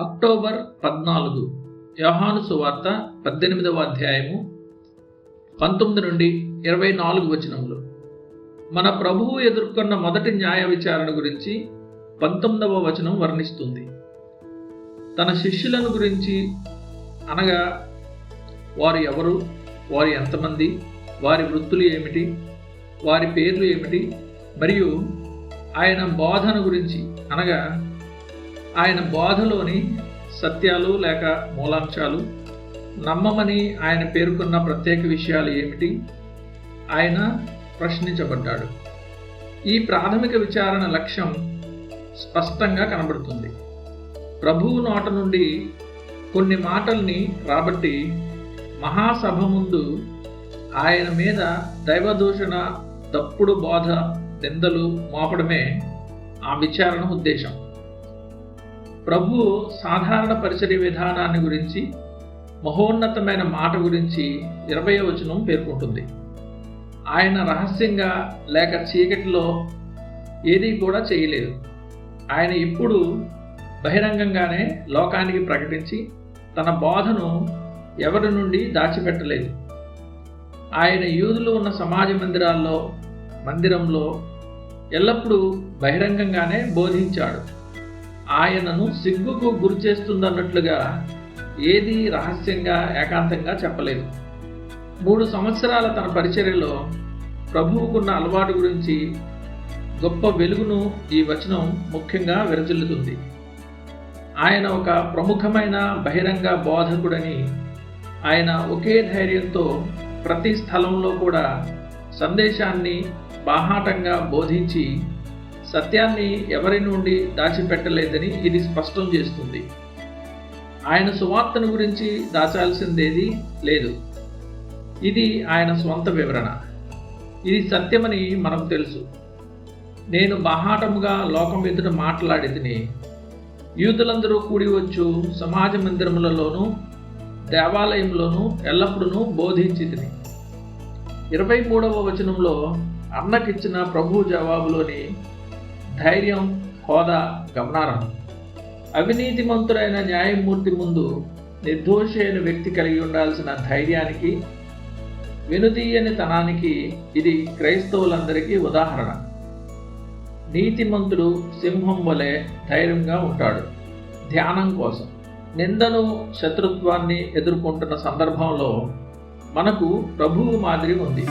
October పద్నాలుగు యోహాను సువార్త పద్దెనిమిదవ అధ్యాయము పంతొమ్మిది నుండి ఇరవై నాలుగు వచనములు. మన ప్రభువు ఎదుర్కొన్న మొదటి న్యాయ విచారణ గురించి పంతొమ్మిదవ వచనం వర్ణిస్తుంది. తన శిష్యులను గురించి అనగా వారు ఎవరు? వారు ఎంతమంది? వారి వృత్తులు ఏమిటి? వారి పేర్లు ఏమిటి? మరియు ఆయన బోధన గురించి అనగా ఆయన బోధలోని సత్యాలు లేక మూలాంశాలు నమ్మమని ఆయన పేర్కొన్న ప్రత్యేక విషయాలు ఏమిటి? ఆయన ప్రశ్నించబడ్డాడు. ఈ ప్రాథమిక విచారణ లక్ష్యం స్పష్టంగా కనబడుతుంది. ప్రభువు నోట నుండి కొన్ని మాటల్ని రాబట్టి మహాసభ ముందు ఆయన మీద దైవదూషణ తప్పుడు బోధ నిందలు మోపడమే ఆ విచారణ ఉద్దేశం. ప్రభు సాధారణ పరిచర్య విధానాన్ని గురించి మహోన్నతమైన మాట గురించి ఇరవై వచనం పేర్కొంటుంది. ఆయన రహస్యంగా లేక చీకటిలో ఏది కూడా చేయలేదు. ఆయన ఇప్పుడు బహిరంగంగానే లోకానికి ప్రకటించి తన బోధను ఎవరి నుండి దాచిపెట్టలేదు. ఆయన యూదులు ఉన్న సమాజ మందిరాల్లో మందిరంలో ఎల్లప్పుడూ బహిరంగంగానే బోధించాడు. ఆయనను సిగ్గుకు గురి చేస్తుందన్నట్లుగా ఏది రహస్యంగా ఏకాంతంగా చెప్పలేదు. మూడు సంవత్సరాల తన పరిచర్యలో ప్రభువుకున్న అలవాటు గురించి గొప్ప వెలుగును ఈ వచనం ముఖ్యంగా విరచిల్లుతుంది ఆయన ఒక ప్రముఖమైన బహిరంగ బోధకుడని ఆయన ఒకే ధైర్యంతో ప్రతి స్థలంలో కూడా సందేశాన్ని బాహాటంగా బోధించి సత్యాన్ని ఎవరి నుండి దాచిపెట్టలేదని ఇది స్పష్టం చేస్తుంది. ఆయన సువార్తను గురించి దాచాల్సిందేది లేదు. ఇది ఆయన స్వంత వివరణ. ఇది సత్యమని మనకు తెలుసు. నేను బహాటముగా లోకం ఎదుట మాట్లాడి తిని యూతులందరూ కూడి వచ్చు సమాజ మందిరములలోనూ దేవాలయంలోనూ ఎల్లప్పుడూ బోధించి తిని ఇరవై మూడవ వచనంలో అన్నకిచ్చిన ప్రభు జవాబులోని ధైర్యం హోదా గమనార్హం. అవినీతిమంతుడైన న్యాయమూర్తి ముందు నిర్దోషి అయిన వ్యక్తి కలిగి ఉండాల్సిన ధైర్యానికి వెనుదీయని తనానికి ఇది క్రైస్తవులందరికీ ఉదాహరణ. నీతిమంతుడు సింహం వలె ధైర్యంగా ఉంటాడు. ధ్యానం కోసం. నిందను శత్రుత్వాన్ని ఎదుర్కొంటున్న సందర్భంలో మనకు ప్రభువు మాదిరి ఉంది.